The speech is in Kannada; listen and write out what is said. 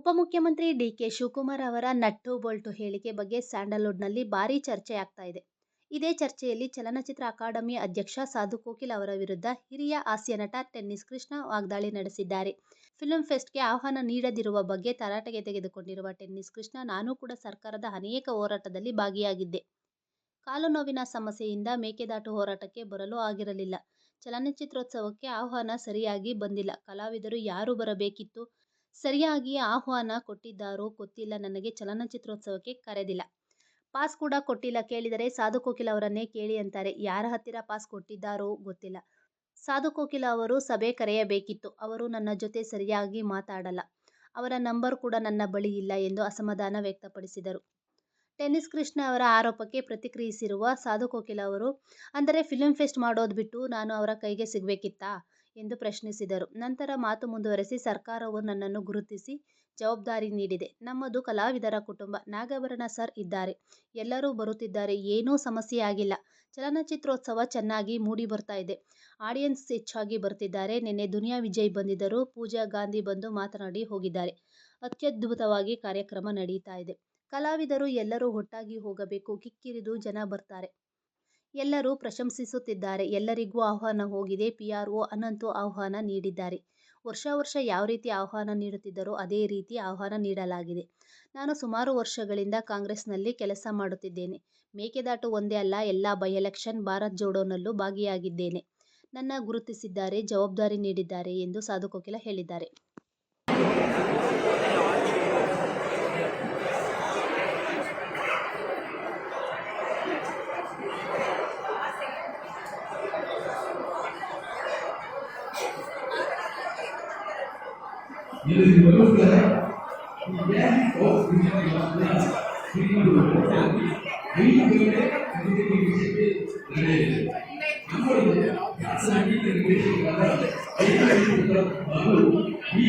ಉಪಮುಖ್ಯಮಂತ್ರಿ ಡಿಕೆ ಶಿವಕುಮಾರ್ ಅವರ ನಟ್ಟು ಬೋಲ್ಟು ಹೇಳಿಕೆ ಬಗ್ಗೆ ಸ್ಯಾಂಡಲ್ವುಡ್ನಲ್ಲಿ ಭಾರೀ ಚರ್ಚೆ ಆಗ್ತಾ ಇದೆ. ಇದೇ ಚರ್ಚೆಯಲ್ಲಿ ಚಲನಚಿತ್ರ ಅಕಾಡೆಮಿ ಅಧ್ಯಕ್ಷ ಸಾಧು ಕೋಕಿಲ್ ಅವರ ವಿರುದ್ಧ ಹಿರಿಯ ಹಾಸ್ಯ ನಟ ಟೆನ್ನಿಸ್ ಕೃಷ್ಣ ವಾಗ್ದಾಳಿ ನಡೆಸಿದ್ದಾರೆ. ಫಿಲ್ಮ್ ಫೆಸ್ಟ್ಗೆ ಆಹ್ವಾನ ನೀಡದಿರುವ ಬಗ್ಗೆ ತರಾಟೆಗೆ ತೆಗೆದುಕೊಂಡಿರುವ ಟೆನ್ನಿಸ್ ಕೃಷ್ಣ, ನಾನು ಕೂಡ ಸರ್ಕಾರದ ಅನೇಕ ಹೋರಾಟದಲ್ಲಿ ಭಾಗಿಯಾಗಿದ್ದೆ. ಕಾಲು ನೋವಿನ ಸಮಸ್ಯೆಯಿಂದ ಮೇಕೆದಾಟು ಹೋರಾಟಕ್ಕೆ ಬರಲು ಆಗಿರಲಿಲ್ಲ. ಚಲನಚಿತ್ರೋತ್ಸವಕ್ಕೆ ಆಹ್ವಾನ ಸರಿಯಾಗಿ ಬಂದಿಲ್ಲ. ಕಲಾವಿದರು ಯಾರು ಬರಬೇಕಿತ್ತು, ಸರಿಯಾಗಿ ಆಹ್ವಾನ ಕೊಟ್ಟಿದ್ದಾರೋ ಗೊತ್ತಿಲ್ಲ ನನಗೆ ಚಲನಚಿತ್ರೋತ್ಸವಕ್ಕೆ ಕರೆದಿಲ್ಲ. ಪಾಸ್ ಕೂಡ ಕೊಟ್ಟಿಲ್ಲ. ಕೇಳಿದರೆ ಸಾಧು ಕೋಕಿಲ ಅವರನ್ನೇ ಕೇಳಿ ಅಂತಾರೆ. ಯಾರ ಹತ್ತಿರ ಪಾಸ್ ಕೊಟ್ಟಿದ್ದಾರೋ ಗೊತ್ತಿಲ್ಲ. ಸಾಧು ಕೋಕಿಲ ಅವರು ಸಭೆ ಕರೆಯಬೇಕಿತ್ತು. ಅವರು ನನ್ನ ಜೊತೆ ಸರಿಯಾಗಿ ಮಾತಾಡಲ್ಲ. ಅವರ ನಂಬರ್ ಕೂಡ ನನ್ನ ಬಳಿ ಇಲ್ಲ ಎಂದು ಅಸಮಾಧಾನ ವ್ಯಕ್ತಪಡಿಸಿದರು. ಟೆನ್ನಿಸ್ ಕೃಷ್ಣ ಅವರ ಆರೋಪಕ್ಕೆ ಪ್ರತಿಕ್ರಿಯಿಸಿರುವ ಸಾಧು ಕೋಕಿಲ ಅವರು, ಅಂದರೆ ಫಿಲ್ಮ್ ಫೆಸ್ಟ್ ಮಾಡೋದು ಬಿಟ್ಟು ನಾನು ಅವರ ಕೈಗೆ ಸಿಗಬೇಕಿತ್ತಾ ಎಂದು ಪ್ರಶ್ನಿಸಿದರು. ನಂತರ ಮಾತು ಮುಂದುವರೆಸಿ, ಸರ್ಕಾರವು ನನ್ನನ್ನು ಗುರುತಿಸಿ ಜವಾಬ್ದಾರಿ ನೀಡಿದೆ. ನಮ್ಮದು ಕಲಾವಿದರ ಕುಟುಂಬ. ನಾಗಾಭರಣ ಸರ್ ಇದ್ದಾರೆ. ಎಲ್ಲರೂ ಬರುತ್ತಿದ್ದಾರೆ. ಏನೂ ಸಮಸ್ಯೆಯಾಗಿಲ್ಲ. ಚಲನಚಿತ್ರೋತ್ಸವ ಚೆನ್ನಾಗಿ ಮೂಡಿ ಬರ್ತಾ ಇದೆ. ಆಡಿಯನ್ಸ್ ಹೆಚ್ಚಾಗಿ ಬರ್ತಿದ್ದಾರೆ. ನಿನ್ನೆ ದುನಿಯಾ ವಿಜಯ್ ಬಂದಿದ್ದರು. ಪೂಜಾ ಗಾಂಧಿ ಬಂದು ಮಾತನಾಡಿ ಹೋಗಿದ್ದಾರೆ. ಅತ್ಯದ್ಭುತವಾಗಿ ಕಾರ್ಯಕ್ರಮ ನಡೀತಾ ಇದೆ. ಕಲಾವಿದರು ಎಲ್ಲರೂ ಒಟ್ಟಾಗಿ ಹೋಗಬೇಕು. ಕಿಕ್ಕಿರಿದು ಜನ ಬರ್ತಾರೆ. ಎಲ್ಲರೂ ಪ್ರಶಂಸಿಸುತ್ತಿದ್ದಾರೆ. ಎಲ್ಲರಿಗೂ ಆಹ್ವಾನ ಹೋಗಿದೆ. ಪಿಆರ್ಒ ಅನಂತು ಆಹ್ವಾನ ನೀಡಿದ್ದಾರೆ. ವರ್ಷ ವರ್ಷ ಯಾವ ರೀತಿ ಆಹ್ವಾನ ನೀಡುತ್ತಿದ್ದರೋ ಅದೇ ರೀತಿ ಆಹ್ವಾನ ನೀಡಲಾಗಿದೆ. ನಾನು ಸುಮಾರು ವರ್ಷಗಳಿಂದ ಕಾಂಗ್ರೆಸ್ನಲ್ಲಿ ಕೆಲಸ ಮಾಡುತ್ತಿದ್ದೇನೆ. ಮೇಕೆದಾಟು ಒಂದೇ ಅಲ್ಲ ಎಲ್ಲಾ ಬೈ-ಎಲೆಕ್ಷನ್, ಭಾರತ್ ಜೋಡೋನಲ್ಲೂ ಭಾಗಿಯಾಗಿದ್ದೇನೆ. ನನ್ನ ಗುರುತಿಸಿದ್ದಾರೆ, ಜವಾಬ್ದಾರಿ ನೀಡಿದ್ದಾರೆ ಎಂದು ಸಾಧು ಕೋಕಿಲ ಹೇಳಿದ್ದಾರೆ. ಈ